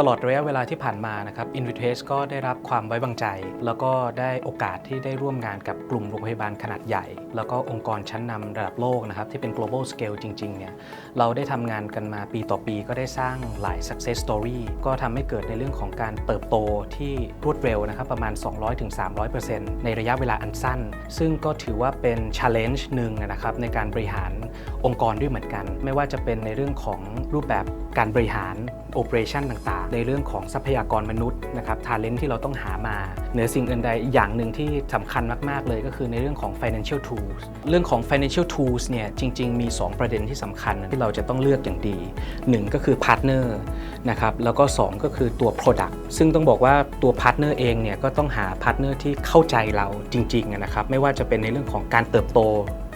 ตลอดระยะเวลาที่ผ่านมานะครับ Invitrace ก็ได้รับความไว้วางใจ แล้วก็ได้โอกาสที่ได้ร่วมงานกับกลุ่มโรงพยาบาลขนาดใหญ่ แล้วก็องค์กรชั้นนำระดับโลกนะครับที่เป็น global scale จริงๆเนี่ยเราได้ทำงานกันมาปีต่อปีก็ได้สร้างหลาย success story ก็ทำให้เกิดในเรื่องของการเติบโตที่รวดเร็วนะครับประมาณ 200-300%ในระยะเวลาอันสั้น ซึ่งก็ถือว่าเป็น challenge หนึ่งนะครับในการบริหาร องค์กรด้วยเหมือนกัน ไม่ว่าจะเป็นในเรื่องของรูปแบบการบริหาร operation ต่างๆ ในเรื่องของทรัพยากรมนุษย์นะครับ talent ที่เราต้องหามา เหนือสิ่งอื่นใดอีกอย่างหนึ่งที่สำคัญมาก ๆ เลยก็คือในเรื่องของ financial tools เรื่องของ financial tools เนี่ยจริง ๆ มี 2 ประเด็นที่สำคัญที่เราจะต้องเลือกอย่างดี 1 ก็คือ partner นะครับแล้วก็ 2 ก็คือตัว product ซึ่งต้องบอกว่าตัว partner เองเนี่ยก็ต้องหา partner ที่เข้าใจเราจริงๆนะครับไม่ว่าจะเป็นในเรื่องของการเติบโต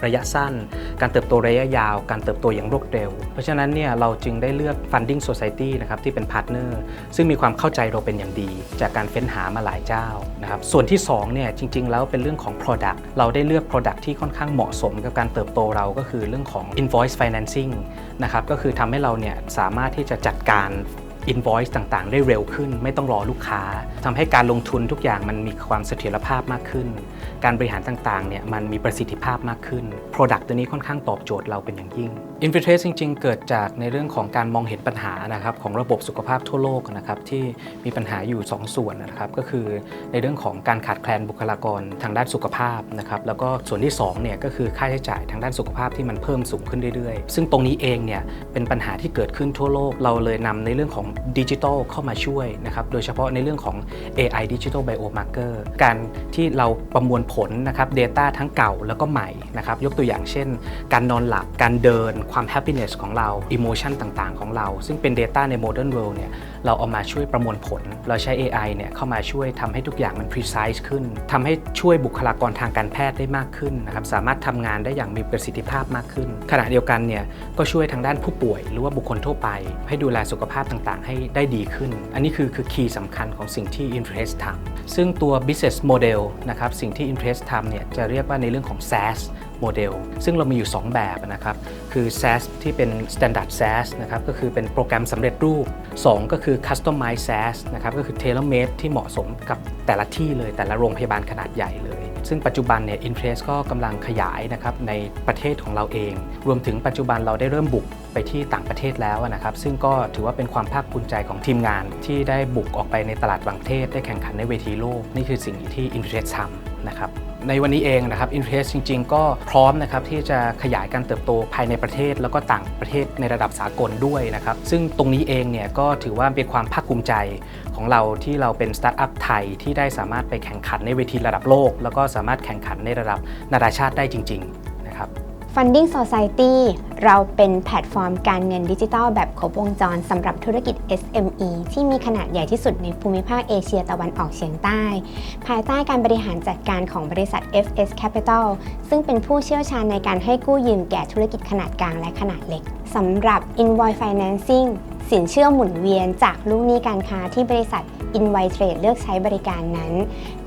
ระยะสั้น การเติบโตระยะยาวการเติบโตอย่างรวดเร็ว เพราะฉะนั้นเนี่ยเราจึงได้เลือก funding society นะครับที่เป็นพาร์ทเนอร์ซึ่งมีความเข้าใจเราเป็นอย่างดี จากการเฟ้นหามาหลายเจ้านะครับส่วนที่2เนี่ยจริง ๆ แล้วเป็นเรื่องของ product เราได้เลือก product ที่ค่อนข้างเหมาะสมกับการเติบโตเราก็คือเรื่องของ invoice financing นะครับก็คือทำให้เราเนี่ยสามารถที่จะจัดการ invoice ต่างๆ ได้เร็วขึ้น ไม่ต้องรอลูกค้าทำให้การลงทุนทุกอย่างมันมีความเสถียรภาพมากขึ้น การบริหารต่างๆเนี่ยมันมีประสิทธิภาพมากขึ้น Product ตัวนี้ค่อนข้างตอบโจทย์เราเป็นอย่างยิ่ง Invitrace จริง ๆ เกิดจากในเรื่องของการมองเห็นปัญหานะครับของระบบสุขภาพทั่วโลกนะครับที่มีปัญหาอยู่ 2 ส่วนนะครับก็คือในเรื่องของการขาดแคลนบุคลากรทางด้านสุขภาพนะครับแล้วก็ส่วนที่2เนี่ยก็คือค่าใช้จ่ายทางด้านสุขภาพที่มันเพิ่มสูงขึ้นเรื่อยๆ ซึ่งตรงนี้เองเนี่ยเป็นปัญหาที่เกิดขึ้นทั่วโลกเราเลยนำในเรื่องของดิจิทัลเข้ามาช่วยนะครับ โดยเฉพาะในเรื่องของ AI Digital Biomarker การที่เราประมวลผลนะครับ Data ทั้งเก่าแล้วก็ใหม่นะครับ ยกตัวอย่างเช่น การนอนหลับ การเดิน ความ happiness ของเรา emotion ต่างๆ ของเรา ซึ่งเป็น Data ใน modern world เนี่ย เราเอามาช่วยประมวลผล เราใช้ AI เนี่ยเข้ามาช่วยทำให้ทุกอย่างมัน precise ขึ้น ทำให้ช่วยบุคลากรทางการแพทย์ได้มากขึ้นนะครับ สามารถทำงานได้อย่างมีประสิทธิภาพมากขึ้น ขณะเดียวกันเนี่ย ก็ช่วยทางด้านผู้ป่วย หรือว่าบุคคลทั่วไป ให้ดูแลสุขภาพต่างๆให้ได้ดีขึ้น อันนี้คือคือคีย์สำคัญของสิ่งที่ Interest ทำซึ่งตัว business model นะครับสิ่งที่ Interest ทำเนี่ยจะเรียกว่าในเรื่องของ SaaS โมเดลซึ่งเรามีอยู่ 2 แบบนะครับ คือ SaaS ที่เป็น Standard SaaS นะครับก็คือเป็นโปรแกรมสำเร็จรูป 2 ก็คือ Customized SaaS นะครับก็คือ Tailor Made ที่เหมาะสมกับแต่ละที่เลยแต่ละโรงพยาบาลขนาดใหญ่เลย ซึ่งปัจจุบันเนี่ย Interest ก็กำลังขยายนะครับในประเทศของเราเอง รวมถึงปัจจุบันเราได้เริ่มบุก ไปที่ต่างประเทศแล้วนะครับ ซึ่งก็ถือว่าเป็นความภาคภูมิใจของทีมงานที่ได้บุกออกไปในตลาดต่างประเทศ ได้แข่งขันในเวทีโลก นี่คือสิ่งที่ Interest ทำนะครับในวันนี้เองนะครับ Interest จริง ๆ ก็พร้อมนะครับที่จะขยายการเติบโตภายในประเทศ แล้วก็ต่างประเทศในระดับสากลด้วยนะครับ ซึ่งตรงนี้เองเนี่ยก็ถือว่าเป็นความภาคภูมิใจของเราที่เราเป็นสตาร์ทอัพไทยที่ได้สามารถไปแข่งขันในเวทีระดับโลก แล้วก็สามารถแข่งขันในระดับนานาชาติได้จริง ๆ Funding Society เราเป็นแพลตฟอร์มการเงินดิจิทัลแบบครบวงจรสำหรับธุรกิจ SME ที่มีขนาดใหญ่ที่สุดในภูมิภาคเอเชียตะวันออกเฉียงใต้ ภายใต้การบริหารจัดการของบริษัท FS Capital ซึ่งเป็นผู้เชี่ยวชาญในการให้กู้ยืมแก่ธุรกิจขนาดกลางและขนาดเล็กสำหรับ Invoice Financing สินเชื่อหมุนเวียนจากลูกหนี้การค้าที่บริษัท i n v i t r a d e เลือกใช้บริการนั้น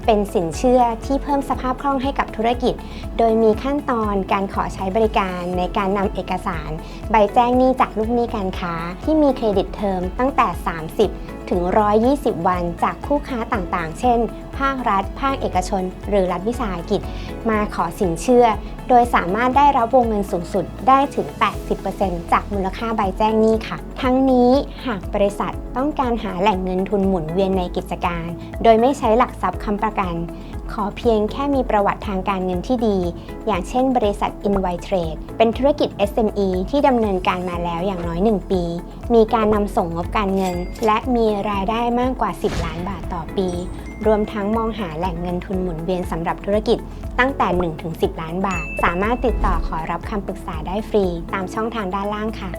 เป็นสินเชื่อที่เพิ่มสภาพคล่องให้กับธุรกิจ โดยมีขั้นตอนการขอใช้บริการในการนำเอกสาร ใบแจ้งหนี้จากลูกหนี้การค้า ที่มีเครดิตเทอมตั้งแต่ 30 ถึง 120 วันจากคู่ค้าต่างๆ เช่น ภาครัฐ ภาคเอกชน หรือรัฐวิสาหกิจ มาขอสินเชื่อ โดยสามารถได้รับวงเงินสูงสุดได้ถึง 80%จากมูลค่าใบแจ้งหนี้ค่ะ ทั้งนี้หากบริษัทต้องการหาแหล่งเงินทุนหมุนเวียนในกิจการ โดยไม่ใช้หลักทรัพย์ค้ำประกัน ขอเพียงแค่มีประวัติทางการเงินที่ดี อย่างเช่นบริษัท Invitrade เป็นธุรกิจ SME ที่ดำเนินการมาแล้วอย่างน้อย 1 ปี มีการนำส่งงบการเงิน และมีรายได้มากกว่า 10 ล้านบาทต่อปี รวมทั้งมองหาแหล่งเงินทุนหมุนเวียนสำหรับธุรกิจตั้งแต่ 1-10 ล้านบาท สามารถติดต่อขอรับคำปรึกษาได้ฟรี ตามช่องทางด้านล่างค่ะ